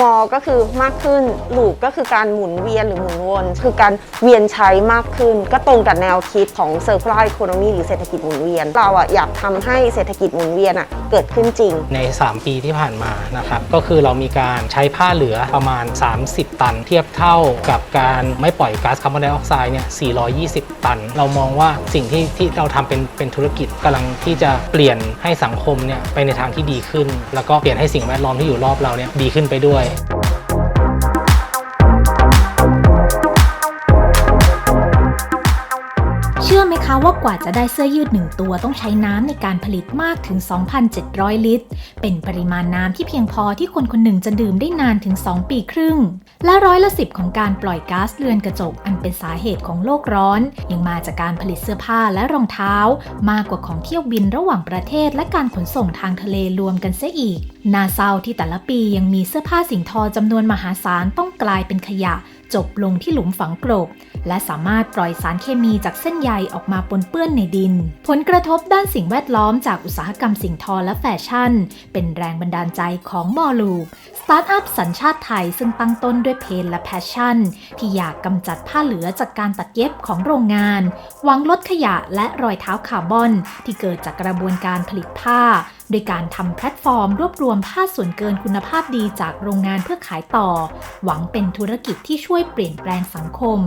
มอก็คือมากขึ้นลูปก็คือการหมุนเวียนหรือหมุนวนคือการเวียนใช้มากขึ้น ก็ตรงกับแนวคิดของ circular economy หรือเศรษฐกิจหมุนเวียน เราอะอยากทำให้เศรษฐกิจหมุนเวียนอะเกิดขึ้นจริง ใน 3 ปีที่ผ่านมานะครับก็คือเรามีการใช้ผ้าเหลือประมาณ 30 ตัน เทียบเท่ากับการไม่ปล่อยก๊าซคาร์บอนไดออกไซด์เนี่ย 420 ตัน เรามองว่าสิ่งที่ที่เราทำเป็นเป็นธุรกิจกำลังที่จะเปลี่ยนให้สังคมเนี่ยไปในทางที่ดีขึ้น แล้วก็เปลี่ยนให้สิ่งแวดล้อมที่อยู่รอบเราเนี่ยดีขึ้นไปด้วย Bye. เชื่อไหมคะว่ากว่าจะได้เสื้อยืดหนึ่งตัวต้องใช้น้ำในการผลิตมากถึง 2,700 ลิตร เป็นปริมาณน้ำที่เพียงพอที่คนคนหนึ่งจะดื่มได้นานถึง 2 ปีครึ่ง และร้อยละสิบของการปล่อยก๊าซเรือนกระจกอันเป็นสาเหตุของโลกร้อน ยังมาจากการผลิตเสื้อผ้าและรองเท้า มากกว่าของเที่ยวบินระหว่างประเทศ และการขนส่งทางทะเลรวมกันเสียอีก นาเศร้าที่แต่ละปียังมีเสื้อผ้าสิ่งทอจำนวนมหาศาลต้องกลายเป็นขยะ จบลงที่หลุมฝังกลบ และสามารถปล่อยสารเคมีจากเส้นใยออกมาปนเปื้อนในดิน ผลกระทบด้านสิ่งแวดล้อมจากอุตสาหกรรมสิ่งทอและแฟชั่น เป็นแรงบันดาลใจของมอลูปสตาร์ทอัพสัญชาติไทยซึ่งตั้งต้นด้วยเพนและแพชชั่น ที่อยากกำจัดผ้าเหลือจากการตัดเย็บของโรงงาน หวังลดขยะและรอยเท้าคาร์บอน ที่เกิดจากกระบวนการผลิตผ้า โดยการทำแพลตฟอร์มรวบรวมผ้าส่วนเกินคุณภาพดีจากโรงงานเพื่อขายต่อ หวังเป็นธุรกิจที่ช่วยเปลี่ยนแปลงสังคม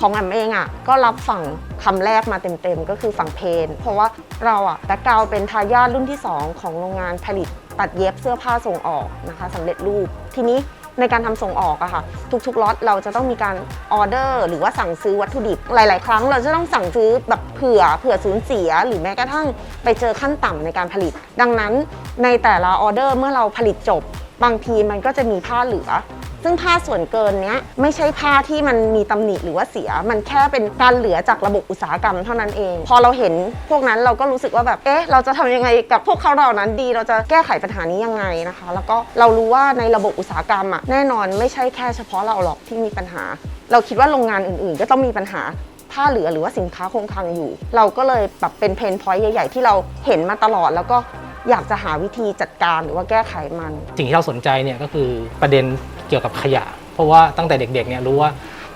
ของแอมเองอะ่ะก็รับฝั่งคำแรกมาเต็มๆ ก็คือฝั่งเพน เพราะว่าเราอะ่ะแบ็กกราวเป็นทายาทรุ่นที่ 2 ของโรงงานผลิตตัดเย็บเสื้อผ้าส่งออกนะคะสำเร็จรูปทีนี้ ในการทำส่งออกอะค่ะ ทุกๆล็อตเราจะต้องมีการออเดอร์ หรือว่าสั่งซื้อวัตถุดิบหลาย ๆ ครั้งเราจะต้องสั่งซื้อแบบเผื่อเผื่อสูญเสีย หรือแม้กระทั่งไปเจอขั้นต่ำในการผลิต ดังนั้นในแต่ละออเดอร์เมื่อเราผลิตจบ บางทีมันก็จะมีผ้าเหลือ ซึ่งผ้าส่วนเกินเนี้ยไม่ใช่ผ้าที่มันมีตำหนิหรือว่าเสีย มันแค่เป็นการเหลือจากระบบอุตสาหกรรมเท่านั้นเอง พอเราเห็นพวกนั้นเราก็รู้สึกว่าแบบเอ๊ะเราจะทำยังไงกับพวกเขาเหล่านั้นดี เราจะแก้ไขปัญหานี้ยังไงนะคะ แล้วก็เรารู้ว่าในระบบอุตสาหกรรมอะแน่นอนไม่ใช่แค่เฉพาะเราหรอกที่มีปัญหา เราคิดว่าโรงงานอื่น ๆ ก็ต้องมีปัญหาผ้าเหลือหรือว่าสินค้าคงคลังอยู่ เราก็เลยแบบเป็นเพนพอยต์ใหญ่ ๆ ที่เราเห็นมาตลอดแล้วก็ อยากจะหาวิธีจัดการหรือว่าแก้ไขมัน สิ่งที่เราสนใจเนี่ยก็คือประเด็นเกี่ยวกับขยะ เพราะว่าตั้งแต่เด็กๆเนี่ยรู้ว่า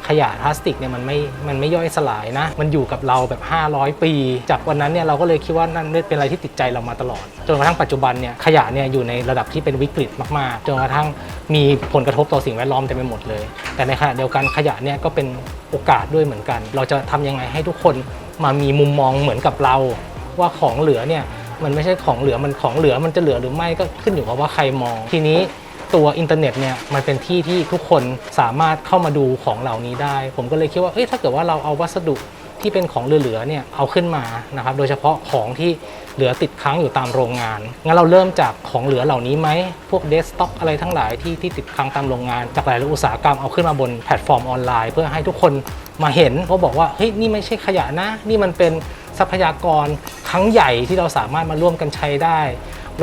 ขยะพลาสติกเนี่ยมันไม่ มันไม่ย่อยสลายนะ มันอยู่กับเราแบบ 500 ปี จากวันนั้นเนี่ยเราก็เลยคิดว่านั่นเป็นอะไรที่ติดใจเรามาตลอด จนกระทั่งปัจจุบันเนี่ยขยะเนี่ยอยู่ในระดับที่เป็นวิกฤตมากๆ จนกระทั่งมีผลกระทบต่อสิ่งแวดล้อมเต็มไปหมดเลย แต่ในขณะเดียวกันขยะเนี่ยก็เป็นโอกาสด้วยเหมือนกัน เราจะทำยังไงให้ทุกคนมามีมุมมองเหมือนกับเรา ว่าของเหลือเนี่ย มันไม่ใช่ของเหลือมันของเหลือมันจะเหลือหรือไม่ก็ขึ้นอยู่กับว่าใครมอง ทีนี้ตัวอินเทอร์เน็ตเนี่ยมันเป็นที่ที่ทุกคนสามารถเข้ามาดูของเหล่านี้ได้ ผมก็เลยคิดว่าเอ้ยถ้าเกิดว่าเราเอาวัสดุที่เป็นของเหลือๆเนี่ยเอาขึ้นมานะครับโดยเฉพาะของที่เหลือติดค้างอยู่ตามโรงงาน งั้นเราเริ่มจากของเหลือเหล่านี้ไหม พวกเดสก์ท็อปอะไรทั้งหลายที่ที่ติดค้างตามโรงงาน จากหลายอุตสาหกรรมเอาขึ้นมาบนแพลตฟอร์มออนไลน์ เพื่อให้ทุกคนมาเห็นเขาบอกว่าเฮ้ยนี่ไม่ใช่ขยะนะ นี่มันเป็น ทรัพยากรครั้งใหญ่ที่เราสามารถมาร่วมกันใช้ได้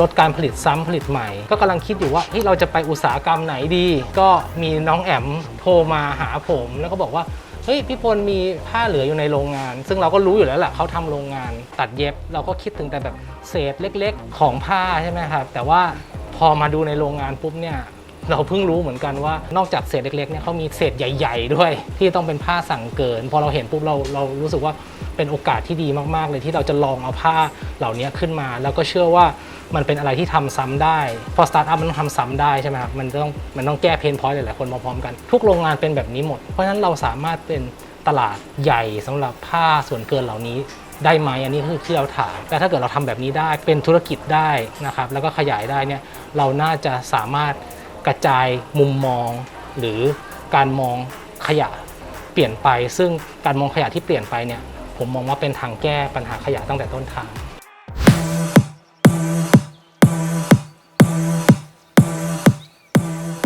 ลดการผลิตซ้ำผลิตใหม่ ก็กำลังคิดอยู่ว่าเฮ้ยเราจะไปอุตสาหกรรมไหนดี ก็มีน้องแอมโทรมาหาผม แล้วก็บอกว่าเฮ้ยพี่พลมีผ้าเหลืออยู่ในโรงงาน ซึ่งเราก็รู้อยู่แล้วแหละเขาทำโรงงาน ตัดเย็บเราก็คิดถึงแต่แบบเศษเล็ก ๆ ของผ้าใช่ไหมครับแต่ว่าพอมาดูในโรงงานปุ๊บเนี่ย เราเพิ่งรู้เหมือนกันว่านอกจากเศษเล็กๆเนี่ยเขามีเศษใหญ่ ๆ ด้วย ที่ต้องเป็นผ้าสั่งเกิน พอเราเห็นปุ๊บเราเรารู้สึกว่าเป็นโอกาสที่ดีมากๆ เลยที่เราจะลองเอาผ้าเหล่านี้ขึ้นมา แล้วก็เชื่อว่ามันเป็นอะไรที่ทำซ้ำได้ พอสตาร์ทอัพมันต้องทำซ้ำได้ใช่ไหมครับมันต้องมันต้องแก้เพนพอยต์หลายๆคนมาพร้อมกัน ทุกโรงงานเป็นแบบนี้หมด เพราะฉะนั้นเราสามารถเป็นตลาดใหญ่สำหรับผ้าส่วนเกินเหล่านี้ได้ไหมอันนี้คือที่เราถามแต่ถ้าเกิดเราทำแบบนี้ได้เป็นธุรกิจได้นะครับแล้วก็ขยายได้เนี่ยเราน่าจะสามารถ กระจายมุมมอง หรือการมองขยะเปลี่ยนไป ซึ่งการมองขยะที่เปลี่ยนไปเนี่ยผมมองว่าเป็นทางแก้ปัญหาขยะตั้งแต่ต้นทาง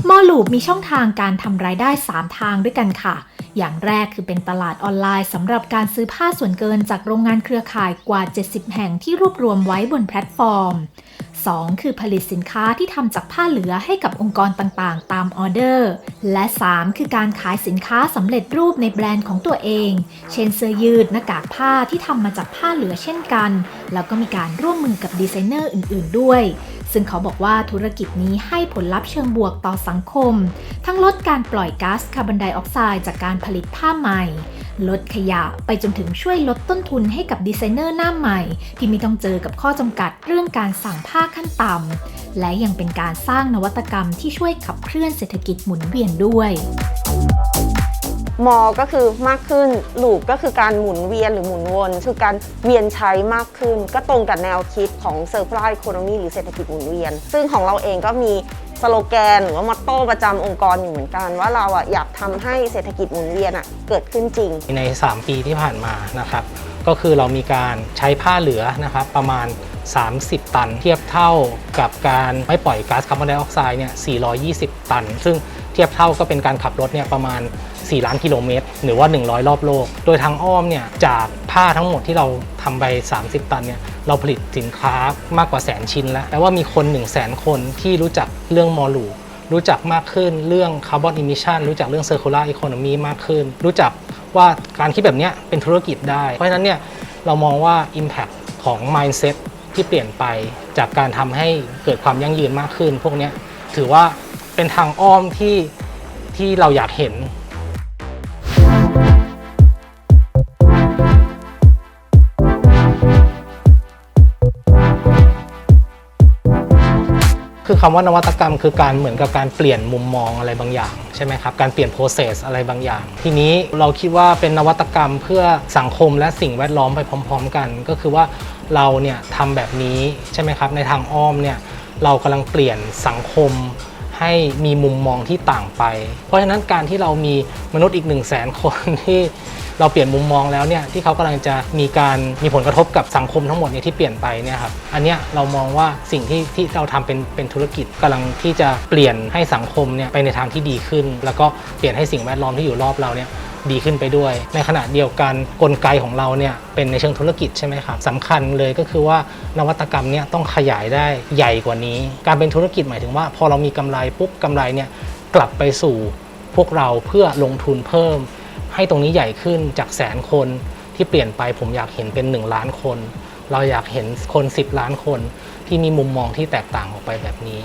มอลูปมีช่องทางการทำรายได้ 3 ทางด้วยกันค่ะ อย่างแรกคือเป็นตลาดออนไลน์สำหรับการซื้อผ้าส่วนเกินจากโรงงานเครือข่ายกว่า 70 แห่งที่รวบรวมไว้บนแพลตฟอร์ม 2 คือผลิตสินค้าที่ทำจากผ้าเหลือให้กับองค์กรต่างๆ ตามออเดอร์ และ 3 คือการขายสินค้าสำเร็จรูปในแบรนด์ของตัวเอง เช่นเสื้อยืดหน้ากากผ้าที่ทำมาจากผ้าเหลือเช่นกัน แล้วก็มีการร่วมมือกับดีไซเนอร์อื่น ๆ ด้วย ซึ่งเขาบอกว่าธุรกิจนี้ให้ผลลัพธ์เชิงบวกต่อสังคม ทั้งลดการปล่อยก๊าซคาร์บอนไดออกไซด์จากการผลิตผ้าใหม่ ลดขยะไปจนถึงช่วยลดต้นทุนให้กับดีไซเนอร์หน้าใหม่ ที่ไม่ต้องเจอกับข้อจำกัดเรื่องการสั่งผ้าขั้นต่ำและยังเป็นการสร้างนวัตกรรมที่ช่วยขับเคลื่อนเศรษฐกิจหมุนเวียนด้วยมอก็คือมากขึ้นลูปก็คือการหมุนเวียนหรือหมุนวน คือการเวียนใช้มากขึ้น ก็ตรงกับแนวคิดของ Circular Economy หรือเศรษฐกิจหมุนเวียน ซึ่งของเราเองก็มี สโลแกนหรือว่ามอตโต้ประจำองค์กรอยู่เหมือนกัน ว่าเราอะอยากทำให้เศรษฐกิจหมุนเวียนอะเกิดขึ้นจริง ใน 3 ปีที่ผ่านมานะครับ ก็คือเรามีการใช้ผ้าเหลือนะครับประมาณ 30 ตัน เทียบเท่ากับการไม่ปล่อยก๊าซคาร์บอนไดออกไซด์เนี่ย420 ตัน ซึ่งเทียบเท่าก็เป็นการขับรถเนี่ยประมาณ 4 ล้านกิโลเมตร หรือว่า 100 รอบโลก โดยทางอ้อมเนี่ยจากผ้าทั้งหมดที่เราทำไป 30 ตันเนี่ยเราผลิตสินค้ามากกว่าแสนชิ้นแล้วแปลว่ามีคน 1 0 0 0 0แสนคนที่รู้จักเรื่องมอลูรู้จักมากขึ้นเรื่องคาร์บอนอิมิชันรู้จักเรื่อง Circular Economy มากขึ้น รู้จักว่าการคิดแบบนี้เป็นธุรกิจได้ เพราะฉะนั้นเนี่ยเรามองว่า Impact ของ Mindset ที่เปลี่ยนไปจากการทำให้เกิดความยั่งยืนมากขึ้น พวกนี้ถือว่าเป็นทางอ้อมที่ที่เราอยากเห็น คือคำว่านวัตกรรมคือการเหมือนกับการเปลี่ยนมุมมองอะไรบางอย่างใช่ไหมครับ การเปลี่ยน process อะไรบางอย่าง ทีนี้เราคิดว่าเป็นนวัตกรรมเพื่อสังคมและสิ่งแวดล้อมไปพร้อม ๆ กัน ก็คือว่าเราเนี่ยทำแบบนี้ใช่ไหมครับ ในทางอ้อมเนี่ยเรากำลังเปลี่ยนสังคมให้มีมุมมองที่ต่างไป เพราะฉะนั้นการที่เรามีมนุษย์อีก1 0 0 0 0แสนคนที่ เราเปลี่ยนมุมมองแล้วเนี่ยที่เขากำลังจะมีการมีผลกระทบกับสังคมทั้งหมดเนี่ยที่เปลี่ยนไปเนี่ยครับอันเนี้ยเรามองว่าสิ่งที่ที่เราทำเป็นเป็นธุรกิจกำลังที่จะเปลี่ยนให้สังคมเนี่ยไปในทางที่ดีขึ้น แล้วก็เปลี่ยนให้สิ่งแวดล้อมที่อยู่รอบเราเนี่ยดีขึ้นไปด้วย ในขณะเดียวกันกลไกของเราเนี่ยเป็นในเชิงธุรกิจใช่ไหมครับสำคัญเลยก็คือว่านวัตกรรมเนี่ยต้องขยายได้ใหญ่กว่านี้ การเป็นธุรกิจหมายถึงว่า พอเรามีกำไรปุ๊บกำไรเนี่ยกลับไปสู่พวกเราเพื่อลงทุนเพิ่ม ให้ตรงนี้ใหญ่ขึ้นจากแสนคนที่เปลี่ยนไปผมอยากเห็นเป็น 1 ล้านคน เราอยากเห็นคน 10 ล้านคนที่มีมุมมองที่แตกต่างออกไปแบบนี้